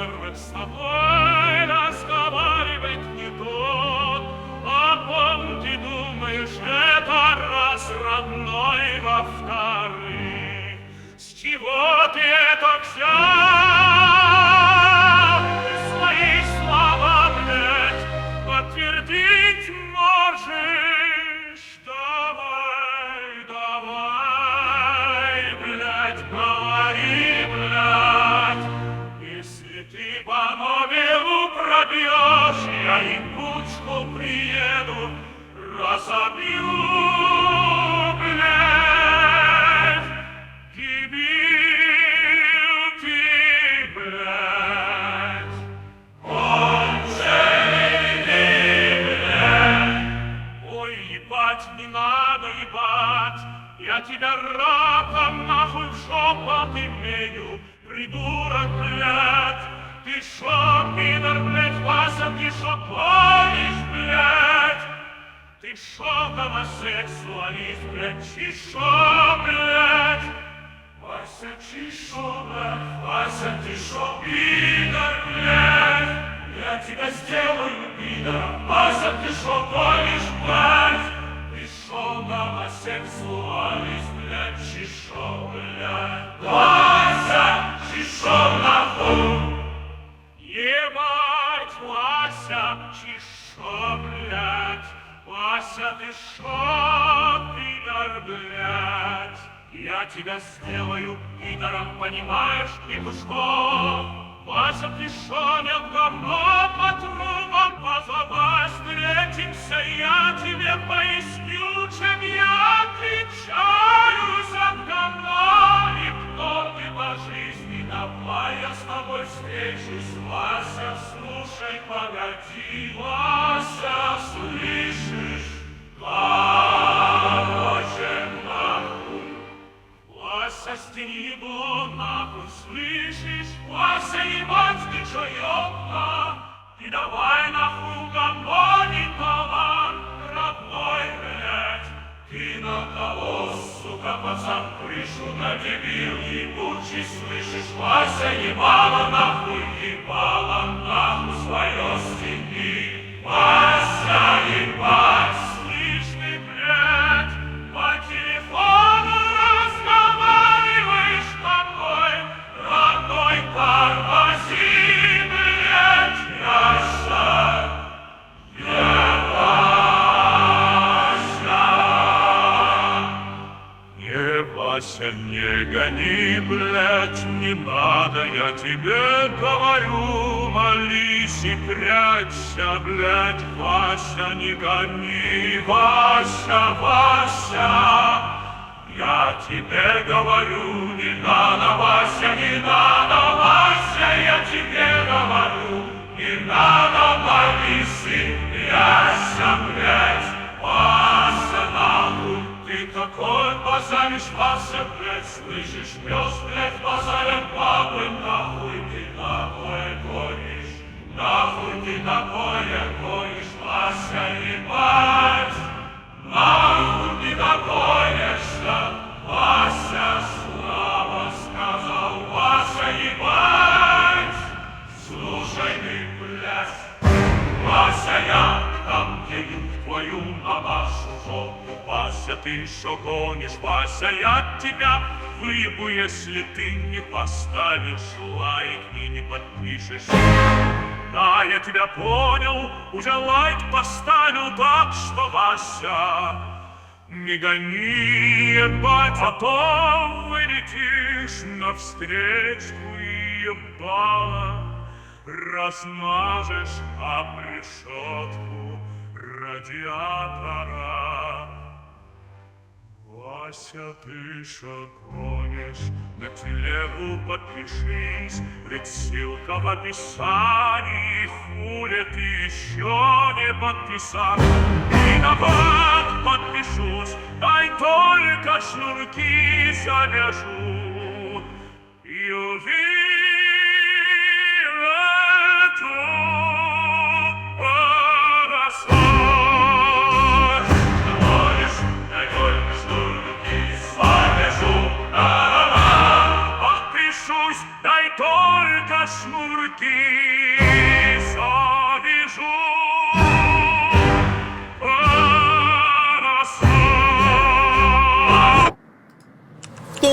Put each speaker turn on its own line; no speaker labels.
наверное, с тобой разговаривает не тот, а пом ты думаешь, это раз родной во вторых. С чего я тебя раком нахуй в жопу имею, придурок, блядь. Ты шо, пидор, блядь, Вася, ты шо гонишь, блядь? Ты шо, гомосексуалист, блядь, чешо, блядь? Вася, чешо, блядь, Вася, ты шо, пидор, блядь? Я тебя сделаю, пидор, Вася, ты блядь? Я тебя сделаю пидором, понимаешь, петушком? Вася, ты шо, не в говно по трубам позовай, встретимся, я тебе поясню, чем я отличаюсь от говна, и кто ты по жизни, давай я с тобой встречусь, Вася, слушай, погоди, Вася, пацан, крышу на дебил ебучий, слышишь? Вася, ебало нахуй, ебало нахуй свое степи. Вася, ебать, Вася, не гони, блядь, не надо, я тебе говорю, молись и прячься, блядь, Вася, не гони, Вася, Вася. Я тебе говорю, не надо, Вася, не надо, Вася, я тебе говорю, не надо, молись и прячься, блядь, базаришь, Вася, блядь, слышишь, пес, блядь, базарят бабы, нахуй ты такое гонишь, нахуй ты такое гонишь, Вася, ебать, ты еще гонишь, я тебя выебу, если ты не поставишь лайк и не подпишешь. Да, я тебя понял, уже лайк поставил, так что, Вася, не гони, ебать, потом вылетишь навстречку и ебало. Размажешь об решетку радиатора. Вася, ты шагонишь, на телегу подпишись, ведь ссылка в описании, хули ты еще не на бак подпишусь, дай только шнурки завяжу.